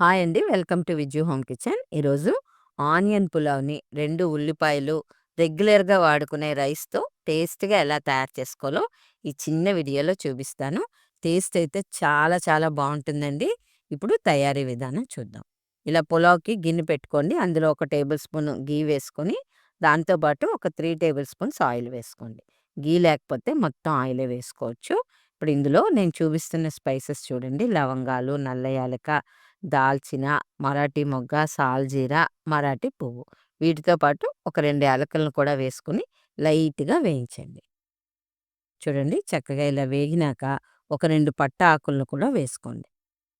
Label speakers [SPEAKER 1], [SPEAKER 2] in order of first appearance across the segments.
[SPEAKER 1] Hi అండి. Welcome to Viju home kitchen. ఈరోజు onion పులావ్‌ని రెండు ఉల్లిపాయలు రెగ్యులర్‌గా వాడుకునే రైస్‌తో టేస్ట్‌గా ఎలా తయారు చేసుకోవాలో ఈ చిన్న వీడియోలో చూపిస్తాను. టేస్ట్ అయితే చాలా చాలా బాగుంటుందండి ఇప్పుడు తయారీ విధానం చూద్దాం. ఇలా పులావ్‌కి గిన్నె పెట్టుకోండి. అందులో ఒక టేబుల్ స్పూన్ గీ వేసుకొని, దాంతో పాటు ఒక త్రీ టేబుల్ స్పూన్స్ ఆయిల్ వేసుకోండి. గీ లేకపోతే మొత్తం ఆయిలే వేసుకోవచ్చు. ఇప్పుడు ఇందులో నేను చూపిస్తున్న స్పైసెస్ చూడండి. లవంగాలు, నల్ల యాలక, దాల్చిన, మరాఠీ మొగ్గ, సాల్జీరా, మరాఠీ పువ్వు. వీటితో పాటు ఒక రెండు యాలకులను కూడా వేసుకొని లైట్‌గా వేయించండి. చూడండి చక్కగా ఇలా వేగినాక ఒక రెండు పట్ట ఆకులను కూడా వేసుకోండి.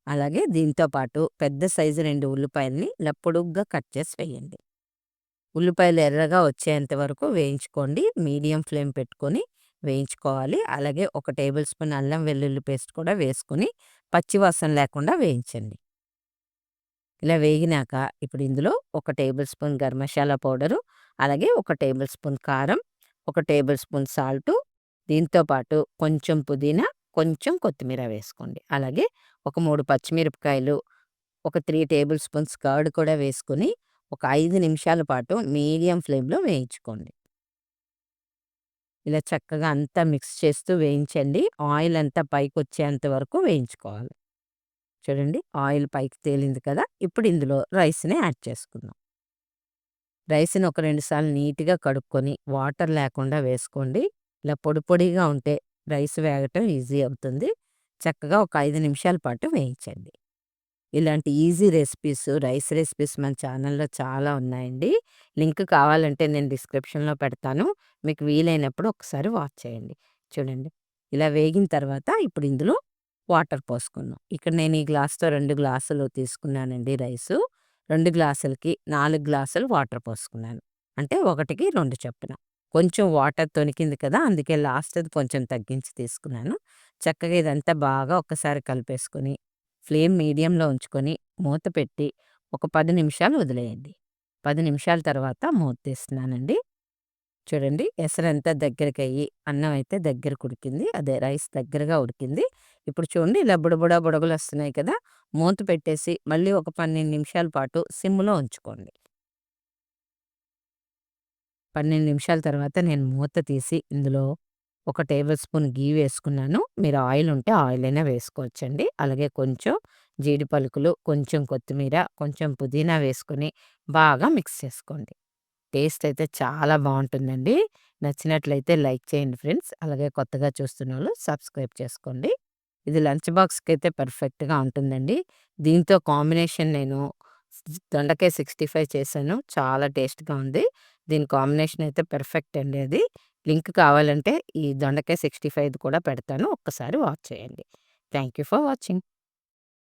[SPEAKER 1] అలాగే దీంతో పాటు పెద్ద సైజు రెండు ఉల్లిపాయలని ఇలా పొడుగ్గా కట్ చేసి వేయండి. ఉల్లిపాయలు ఎర్రగా వచ్చేంత వరకు వేయించుకోండి. మీడియం ఫ్లేమ్ పెట్టుకొని వేయించుకోవాలి. అలాగే ఒక టేబుల్ స్పూన్ అల్లం వెల్లుల్లి పేస్ట్ కూడా వేసుకొని పచ్చివాసన లేకుండా వేయించండి. ఇలా వేగినాక ఇప్పుడు ఇందులో ఒక tablespoon garam masala powder, అలాగే ఒక టేబుల్ స్పూన్ కారం, ఒక టేబుల్ స్పూన్ సాల్టు, దీంతో పాటు కొంచెం పుదీనా, కొంచెం కొత్తిమీర వేసుకోండి. అలాగే ఒక మూడు పచ్చిమిరపకాయలు, ఒక త్రీ టేబుల్ స్పూన్స్ కర్డ్ కూడా వేసుకొని ఒక ఐదు నిమిషాల పాటు మీడియం ఫ్లేమ్‌లో వేయించుకోండి. ఇలా చక్కగా అంతా మిక్స్ చేస్తూ వేయించండి. ఆయిల్ అంతా పైకొచ్చేంత వరకు వేయించుకోవాలి. చూడండి ఆయిల్ పైకి తేలింది కదా! ఇప్పుడు ఇందులో రైస్‌ని యాడ్ చేసుకుందాం. రైస్‌ని ఒక 2 సార్లు నీట్‌గా కడుక్కొని వాటర్ లేకుండా వేసుకోండి. ఇలా పొడి పొడిగా ఉంటే రైస్ వేగటం ఈజీ అవుతుంది. చక్కగా ఒక ఐదు నిమిషాల పాటు వేయించండి. ఇలాంటి ఈజీ రెసిపీస్, రైస్ రెసిపీస్ మన ఛానల్‌లో చాలా ఉన్నాయండి. లింక్ కావాలంటే నేను డిస్క్రిప్షన్‌లో పెడతాను. మీకు వీలైనప్పుడు ఒకసారి వాచ్ చేయండి. చూడండి ఇలా వేగిన తర్వాత ఇప్పుడు ఇందులో వాటర్ పోసుకున్నాం ఇక్కడ నేను ఈ గ్లాస్‌తో రెండు గ్లాసులు తీసుకున్నానండి రైసు. రెండు గ్లాసులకి నాలుగు గ్లాసులు వాటర్ పోసుకున్నాను. అంటే ఒకటికి రెండు చొప్పున. కొంచెం వాటర్ తొణికింది కదా! అందుకే లాస్ట్ అది కొంచెం తగ్గించి తీసుకున్నాను. చక్కగా ఇదంతా బాగా ఒక్కసారి కలిపేసుకొని, ఫ్లేమ్ మీడియంలో ఉంచుకొని, మూత పెట్టి ఒక పది నిమిషాలు వదిలేయండి. పది నిమిషాల తర్వాత మూత తీస్తున్నానండి. చూడండి ఎసరంతా దగ్గరికయ్యి, అన్నం అయితే దగ్గరకు ఉడికింది. అదే రైస్ దగ్గరగా ఉడికింది. ఇప్పుడు చూడండి ఇలా బుడబుడ బుడగలొస్తున్నాయి కదా! మూత పెట్టేసి మళ్ళీ ఒక 12 నిమిషాల పాటు సిమ్‌లో ఉంచుకోండి. 12 నిమిషాల తర్వాత నేను మూత తీసి ఇందులో ఒక టేబుల్ స్పూన్ గీ వేసుకున్నాను. మీరు ఆయిల్ ఉంటే ఆయిల్ అయినా వేసుకోవచ్చండి. అలాగే కొంచెం జీడి పలుకులు, కొంచెం కొత్తిమీర, కొంచెం పుదీనా వేసుకొని బాగా మిక్స్ చేసుకోండి. టేస్ట్ అయితే చాలా బాగుంటుందండి నచ్చినట్లయితే లైక్ చేయండి ఫ్రెండ్స్. అలాగే కొత్తగా చూస్తున్న వాళ్ళు సబ్స్క్రైబ్ చేసుకోండి. ఇది లంచ్ బాక్స్కి అయితే పర్ఫెక్ట్‌గా ఉంటుందండి. దీంతో కాంబినేషన్ నేను దొండకాయ 65 చేశాను. చాలా టేస్ట్‌గా ఉంది. దీని కాంబినేషన్ అయితే పర్ఫెక్ట్ అండి అది. లింక్ కావాలంటే ఈ దొండకాయ 65 కూడా పెడతాను. ఒక్కసారి వాచ్ చేయండి. Thank you for watching.